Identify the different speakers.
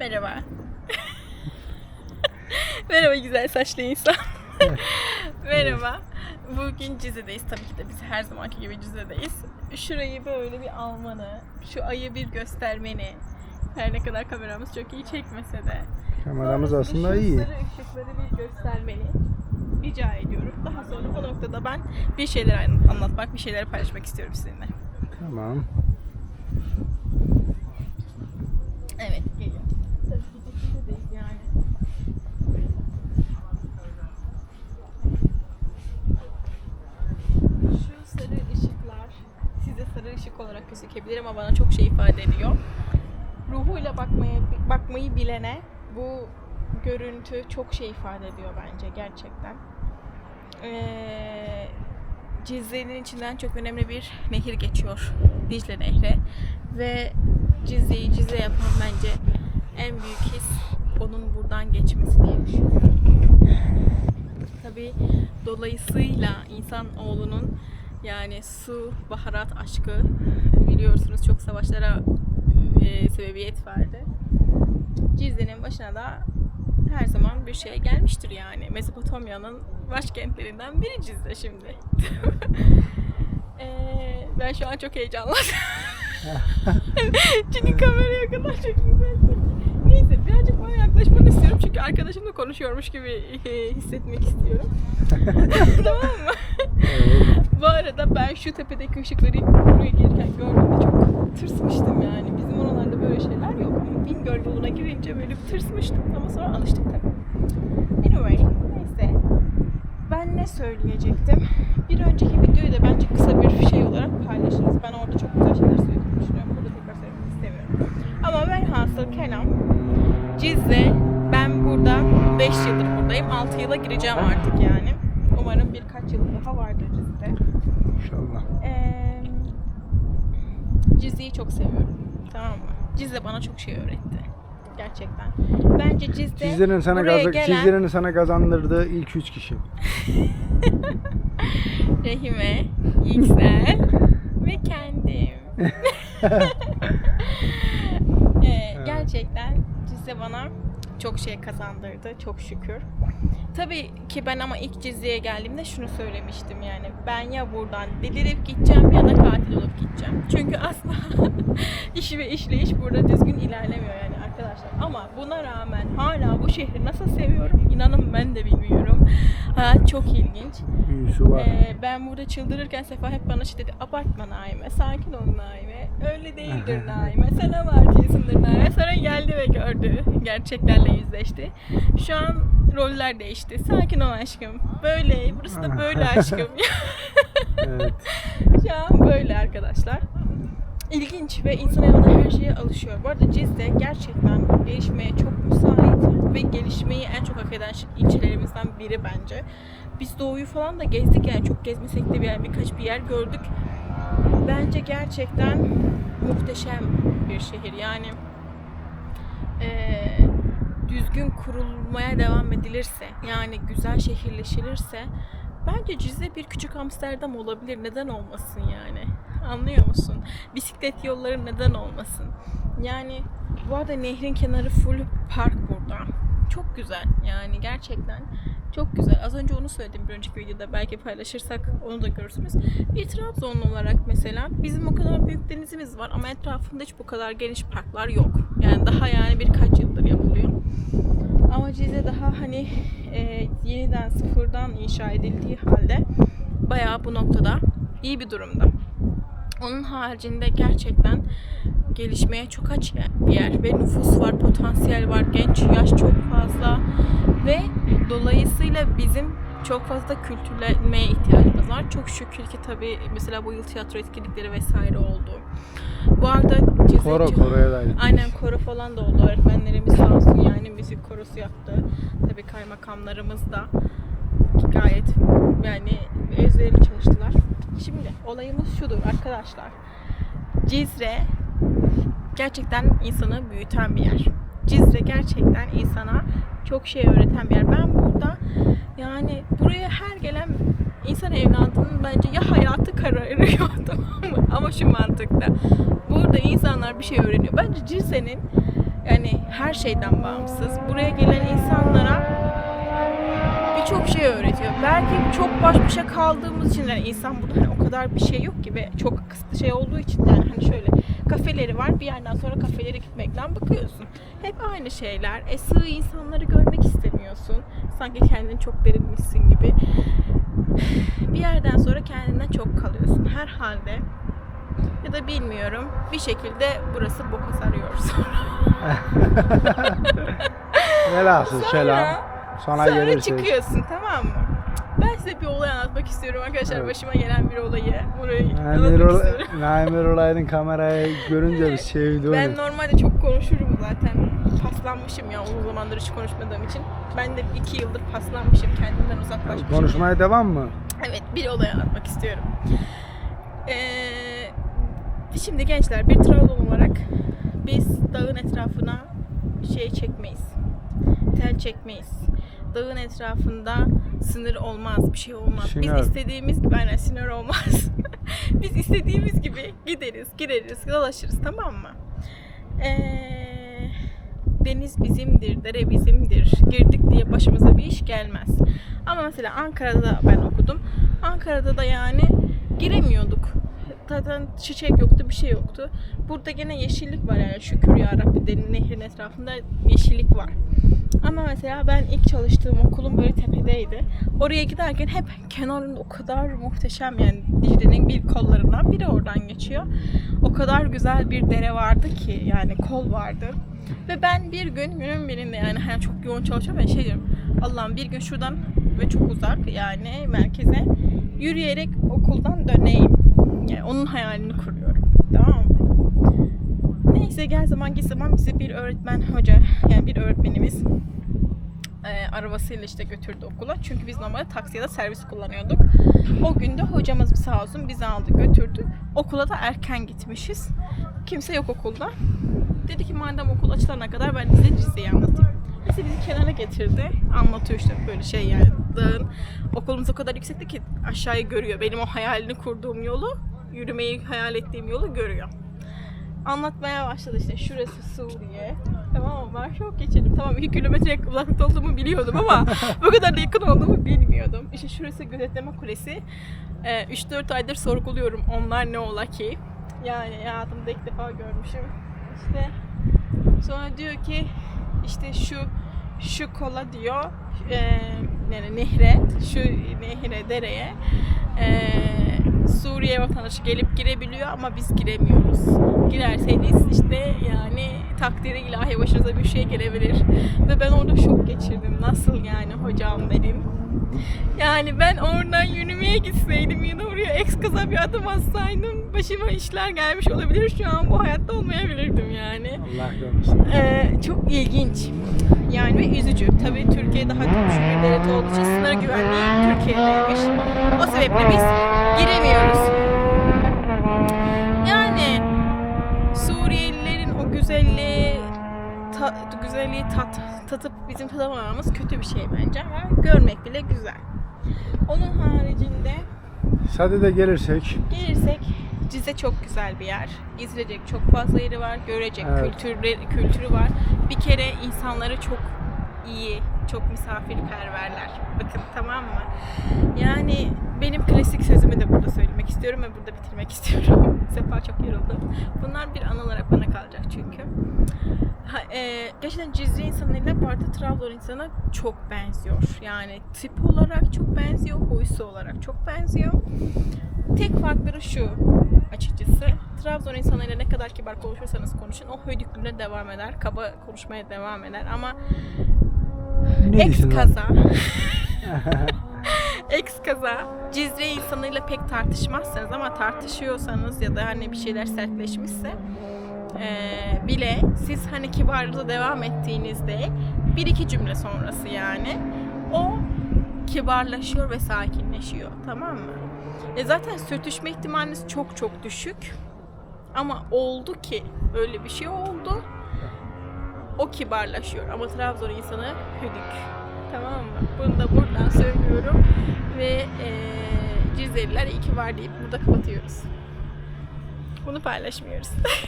Speaker 1: Merhaba. Merhaba güzel saçlı insan. Merhaba. Bugün Cize'deyiz. Tabii ki de biz her zamanki gibi Cize'deyiz. Şurayı böyle bir almanı, şu ayı bir göstermeni. Her ne kadar kameramız çok iyi çekmese de.
Speaker 2: Kameramız
Speaker 1: Sonrasında
Speaker 2: aslında iyi.
Speaker 1: sarı ışıkları bir göstermeni rica ediyorum. Daha sonra bu noktada ben bir şeyler an- anlatmak, bir şeyler paylaşmak istiyorum sizinle.
Speaker 2: Tamam.
Speaker 1: Evet, geliyor. Tabii ki de Cize'deyiz yani. Şu sarı ışıklar size sarı ışık olarak gözükebilir ama bana çok şey ifade ediyor. Ruhuyla bakmaya, bakmayı bilene bu görüntü çok şey ifade ediyor bence gerçekten. Ee, Cizre'nin içinden çok önemli bir nehir geçiyor. Dicle Nehri. Ve Cizre'yi Cizre yapan bence en büyük his onun buradan geçmesi diye düşünüyorum. Tabi dolayısıyla insan oğlunun yani su, baharat aşkı biliyorsunuz çok savaşlara e, sebebiyet verdi. Cizre'nin başına da her zaman bir şey gelmiştir yani. Mezopotamya'nın başkentlerinden biri Cizre şimdi. Eee, ben şu an çok heyecanlandım. çünkü kameraya kadar çok güzel. Yaklaşmanı istiyorum çünkü arkadaşımla konuşuyormuş gibi e, hissetmek istiyorum. tamam mı? Bu arada ben şu tepedeki ışıkları buraya gelirken gördüğümde çok tırsmıştım yani. Bizim oralarda böyle şeyler yok Bingöl yoluna girince böyle bir tırsmıştım ama sonra alıştık tabii. Anyway, neyse. Ben ne söyleyecektim? Bir önceki videoyu da bence kısa bir şey olarak paylaşırız. Ben orada çok güzel şeyler söylediğimi düşünüyorum. Burada tekrar söylemek istemiyorum. Ama velhasıl kelam Cizre ben burada 5 yıldır buradayım. 6 yıla gireceğim artık yani. Umarım birkaç yıl daha vardır Cizre.
Speaker 2: İnşallah.
Speaker 1: Ee, Cizre'yi çok seviyorum. Tamam mı? Cizre bana çok şey öğretti. Gerçekten. Bence Cizre
Speaker 2: Sizlerin sana
Speaker 1: buraya
Speaker 2: gaza,
Speaker 1: gelen
Speaker 2: sizlerin sana kazandırdığı ilk üç kişi.
Speaker 1: Rahime, Yüksel ve kendim. Ee, gerçekten Cizre bana çok şey kazandırdı. Çok şükür. Tabii ki ben ama ilk Cizre'ye geldiğimde şunu söylemiştim yani. Ben ya buradan delirip gideceğim ya da katil olup gideceğim. Çünkü aslında işi ve işleyiş burada düzgün ilerlemiyor yani arkadaşlar. Ama buna rağmen hala bu şehri nasıl seviyorum inanın ben de bilmiyorum. Hayat çok ilginç.
Speaker 2: Büyüsü var.
Speaker 1: Ee, ben burada çıldırırken Sefa hep bana şey dedi. Abartma Naime, sakin ol Naime. Öyle değildir Naime. Sen abartıyorsundur Naime. Sonra geldi ve gördü. Gerçeklerle yüzleşti. Şu an roller değişti. Sakin ol aşkım. Böyle. Burası da böyle aşkım.
Speaker 2: evet.
Speaker 1: Şu an böyle arkadaşlar. İlginç ve insan hayatında her şeye alışıyor. Bu arada Cizre gerçekten gelişmeye çok müsait ve gelişmeyi en çok hak eden ilçelerimizden biri bence. Biz doğuyu falan da gezdik yani çok gezmesek de bir yer, birkaç bir yer gördük. Bence gerçekten muhteşem bir şehir. Yani eee, düzgün kurulmaya devam edilirse, yani güzel şehirleşilirse bence Cizre bir küçük Amsterdam olabilir. Neden olmasın yani? Anlıyor musun? Bisiklet yolları neden olmasın? Yani bu arada nehrin kenarı full park burada. Çok güzel yani gerçekten çok güzel. Az önce onu söyledim bir önceki videoda. Belki paylaşırsak onu da görürsünüz. Bir Trabzonlu olarak mesela bizim o kadar büyük denizimiz var ama etrafında hiç bu kadar geniş parklar yok. Yani daha yani birkaç yıldır yapılıyor. Ama Cizre daha hani e, yeniden sıfırdan inşa edildiği halde bayağı bu noktada iyi bir durumda. Onun haricinde gerçekten gelişmeye çok aç bir yer ve nüfus var, potansiyel var, genç yaş çok fazla ve dolayısıyla bizim çok fazla kültürlenmeye ihtiyacımız var. Çok şükür ki tabii mesela bu yıl tiyatro etkinlikleri vesaire oldu. Bu arada Cizre
Speaker 2: Koro Koro'ya da.
Speaker 1: Aynen koro falan da oldu. Öğretmenlerimiz sağ olsun yani müzik korosu yaptı. Tabii kaymakamlarımız da gayet yani özverili çalıştılar. Şimdi olayımız şudur arkadaşlar. Cizre gerçekten insanı büyüten bir yer. Cizre gerçekten insana çok şey öğreten bir yer. Ben burada yani buraya her gelen insan evladının bence ya hayatı kararıyor tamam mı? Ama şu mantıkta. Burada insanlar bir şey öğreniyor. Bence Cizre'nin yani her şeyden bağımsız. Buraya gelen insanlara birçok şey öğretiyor. Belki çok baş başa kaldığımız için yani insan burada hani o kadar bir şey yok ki ve çok kısıtlı şey olduğu için yani hani şöyle kafeleri var bir yerden sonra kafelere gitmekten bakıyorsun. Hep aynı şeyler. E sığ insanları görmek istemiyorsun. Sanki kendini çok derinmişsin gibi. Bir yerden sonra kendinden çok kalıyorsun. Her halde ya da bilmiyorum bir şekilde burası boka sarıyor
Speaker 2: Velhasıl
Speaker 1: Sonra-
Speaker 2: kelam. Sonra,
Speaker 1: Sonra
Speaker 2: gelirsek.
Speaker 1: çıkıyorsun tamam mı? Ben size bir olay anlatmak istiyorum arkadaşlar.
Speaker 2: Evet.
Speaker 1: Başıma gelen bir olayı. Burayı
Speaker 2: Naim
Speaker 1: anlatmak istiyorum.
Speaker 2: Erol- Naim Erolay'ın kamerayı görünce bir sevdi onu.
Speaker 1: Ben normalde çok konuşurum zaten. Paslanmışım ya uzun zamandır hiç konuşmadığım için. Ben de iki yıldır paslanmışım. Kendimden uzaklaşmışım.
Speaker 2: Konuşmaya devam mı?
Speaker 1: Evet bir olay anlatmak istiyorum. Ee, şimdi gençler bir Trabzon olarak biz dağın etrafına şey çekmeyiz. Tel çekmeyiz. Dağın etrafında sınır olmaz, bir şey olmaz.
Speaker 2: Sinir.
Speaker 1: Biz istediğimiz gibi aynen sınır olmaz. biz istediğimiz gibi gideriz, gireriz, dolaşırız tamam mı? Ee, deniz bizimdir, dere bizimdir. Girdik diye başımıza bir iş gelmez. Ama mesela Ankara'da ben okudum. Ankara'da da yani giremiyorduk. Zaten çiçek yoktu, bir şey yoktu. Burada gene yeşillik var yani şükür ya Rabbi nehrin etrafında yeşillik var. Ama mesela ben ilk çalıştığım okulum böyle tepedeydi. Oraya giderken hep kenarında o kadar muhteşem yani Dicle'nin bir kollarından biri oradan geçiyor. O kadar güzel bir dere vardı ki yani kol vardı. Ve ben bir gün günün birinde yani hani çok yoğun çalışıyorum ben şey diyorum. Allah'ım bir gün şuradan ve çok uzak yani merkeze yürüyerek okuldan döneyim. Yani onun hayalini kuruyorum. Tamam mı? Neyse gel zaman git zaman bizi bir öğretmen hoca yani bir öğretmenimiz e, arabasıyla işte götürdü okula. Çünkü biz normalde taksi ya da servis kullanıyorduk. O gün de hocamız sağ olsun bizi aldı götürdü. Okula da erken gitmişiz. Kimse yok okulda. Dedi ki madem okul açılana kadar ben size Cize'yi anlatayım. Neyse bizi kenara getirdi. Anlatıyor işte böyle şey yani dağın. Okulumuz o kadar yüksekti ki aşağıyı görüyor. Benim o hayalini kurduğum yolu, yürümeyi hayal ettiğim yolu görüyor. Anlatmaya başladı işte şurası Suriye. Tamam mı? Ben şok geçirdim. Tamam 2 kilometre uzaklıkta olduğumu biliyordum ama bu kadar da yakın olduğumu bilmiyordum. İşte şurası gözetleme kulesi. Ee, 3-4 aydır sorguluyorum onlar ne ola ki. Yani hayatımda ilk defa görmüşüm. İşte sonra diyor ki işte şu şu kola diyor e, yani nehre şu nehre dereye e, Suriye vatandaşı gelip girebiliyor ama biz giremiyoruz. Girerseniz işte yani takdiri ilahi başınıza bir şey gelebilir. Ve ben orada şok geçirdim. Nasıl yani hocam dedim. Yani ben oradan yürümeye gitseydim ya da oraya eks kaza bir adım atsaydım başıma işler gelmiş olabilir. Şu an bu hayatta olmayabilirdim yani.
Speaker 2: Allah korusun.
Speaker 1: Ee, çok ilginç. Yani ve üzücü. Tabii Türkiye daha güçlü bir devlet olduğu için sınır güvenliği Türkiye'deymiş. O sebeple biz giremiyoruz. Yani Suriyelilerin o güzelliği ta, güzelliği tat, tatıp bizim tadamamamız kötü bir şey bence ama görmek bile güzel. Onun haricinde
Speaker 2: Sade gelirsek
Speaker 1: Gelirsek Cize çok güzel bir yer. Gezilecek çok fazla yeri var. Görecek
Speaker 2: Evet.
Speaker 1: kültürü, kültürü var. Bir kere insanları çok iyi, çok misafirperverler. Bakın tamam mı? Yani benim klasik sözümü de burada söylemek istiyorum ve burada bitirmek istiyorum. Sefa çok yoruldum. Bunlar bir an olarak bana kalacak çünkü. Ha, e, gerçekten Cizre insanıyla Bartı Trabzon insana çok benziyor. Yani tip olarak çok benziyor, huysu olarak çok benziyor. Tek farkları şu açıkçası. Trabzon insanıyla ne kadar kibar konuşursanız konuşun o hödüklüğüne devam eder. Kaba konuşmaya devam eder ama
Speaker 2: ne
Speaker 1: ex
Speaker 2: diyorsun lan?
Speaker 1: kaza ex kaza Cizre insanıyla pek tartışmazsanız ama tartışıyorsanız ya da hani bir şeyler sertleşmişse eee, bile siz hani kibarlığı devam ettiğinizde bir iki cümle sonrası yani o kibarlaşıyor ve sakinleşiyor tamam mı? E zaten sürtüşme ihtimaliniz çok çok düşük ama oldu ki öyle bir şey oldu o kibarlaşıyor ama Trabzon insanı hüdük. Tamam mı? Bunu da buradan söylüyorum ve eee Cizreliler iyi var deyip burada kapatıyoruz. Bunu paylaşmıyoruz.